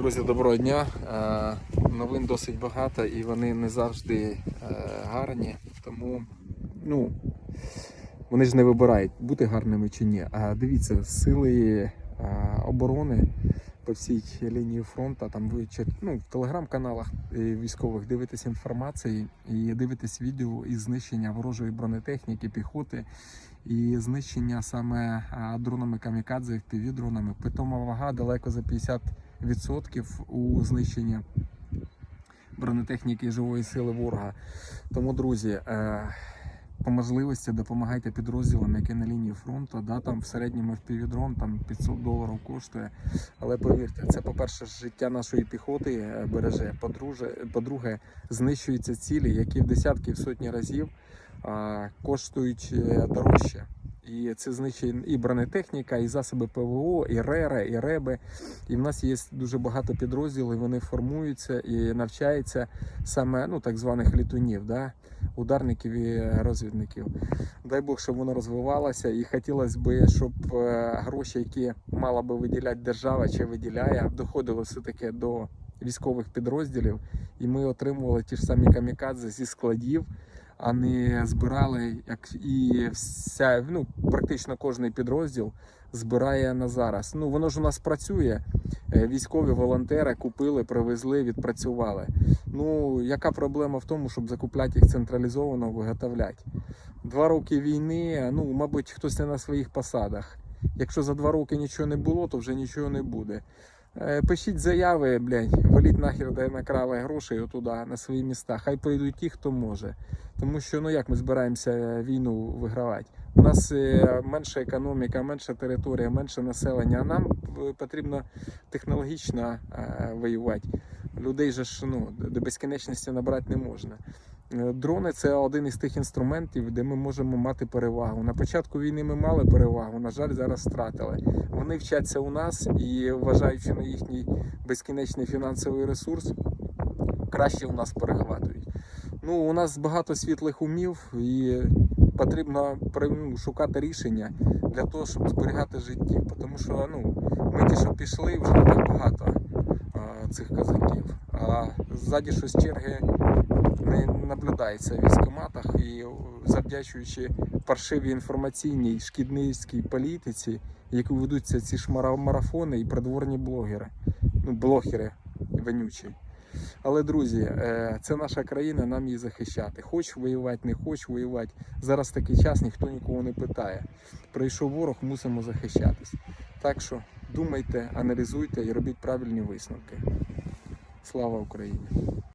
Друзі, доброго дня. Е, Новин досить багато і вони не завжди е, гарні. Тому ну, вони ж не вибирають, бути гарними чи ні. А дивіться, сили е, оборони по всій лінії фронту, там ви ну, в телеграм-каналах військових дивитесь інформацію і дивитесь відео із знищення ворожої бронетехніки, піхоти і знищення саме дронами камікадзе, FPV-дронами. Питома вага далеко за 50% у знищенні бронетехніки і живої сили ворога. Тому, друзі, е, по можливості допомагайте підрозділам, які на лінії фронту. Да, там в середньому FPV-дрон там 500 доларів коштує. Але повірте, це, по-перше, життя нашої піхоти е, береже. По-друге, по-друге, знищуються цілі, які в десятки, в сотні разів а, коштують е, дорожче. І це знищує і бронетехніка, і засоби ПВО, і РЕРи, і РЕБи. І в нас є дуже багато підрозділів, вони формуються і навчаються саме ну, так званих літунів, да? ударників і розвідників. Дай Бог, щоб воно розвивалося. І хотілося б, щоб е, гроші, які мала би виділяти держава чи виділяє, доходили все-таки до військових підрозділів, і ми отримували ті ж самі камікадзе зі складів а не збирали, як і вся, ну, практично кожний підрозділ збирає на зараз. Ну, воно ж у нас працює. Е, Військові волонтери купили, привезли, відпрацювали. Ну, яка проблема в тому, щоб закупляти їх централізовано, виготовляти? Два роки війни, ну, мабуть, хтось не на своїх посадах. Якщо за два роки нічого не було, то вже нічого не буде. Е, Пишіть заяви, блядь, валіть нахер де накрали грошей отуда на свої міста. Хай прийдуть ті, хто може. Тому що ну як ми збираємося війну вигравати? У нас е, менша економіка, менша територія, менше населення. А нам е, потрібно технологічно е, воювати. Людей же ж ну, до безкінечності набрати не можна. Е, Дрони це один із тих інструментів, де ми можемо мати перевагу. На початку війни ми мали перевагу, на жаль, зараз втратили. Вони вчаться у нас і, вважаючи на їхній безкінечний фінансовий ресурс, краще у нас перехватують. Ну, у нас багато світлих умів і потрібно ну, шукати рішення для того, щоб зберігати життя. Тому що ну, ми ті, що пішли, вже не так багато а, цих козаків. А ззаді щось черги не наблюдається в військоматах і завдячуючи паршивій інформаційній шкідницькій політиці, яку ведуться ці марафони і придворні блогери, ну блогери вонючі. Але друзі, е, це наша країна, нам її захищати. Хоч воювати, не хоч воювати. Зараз такий час, ніхто нікого не питає. Прийшов ворог, мусимо захищатись. Так що думайте, аналізуйте і робіть правильні висновки. Слава Україні!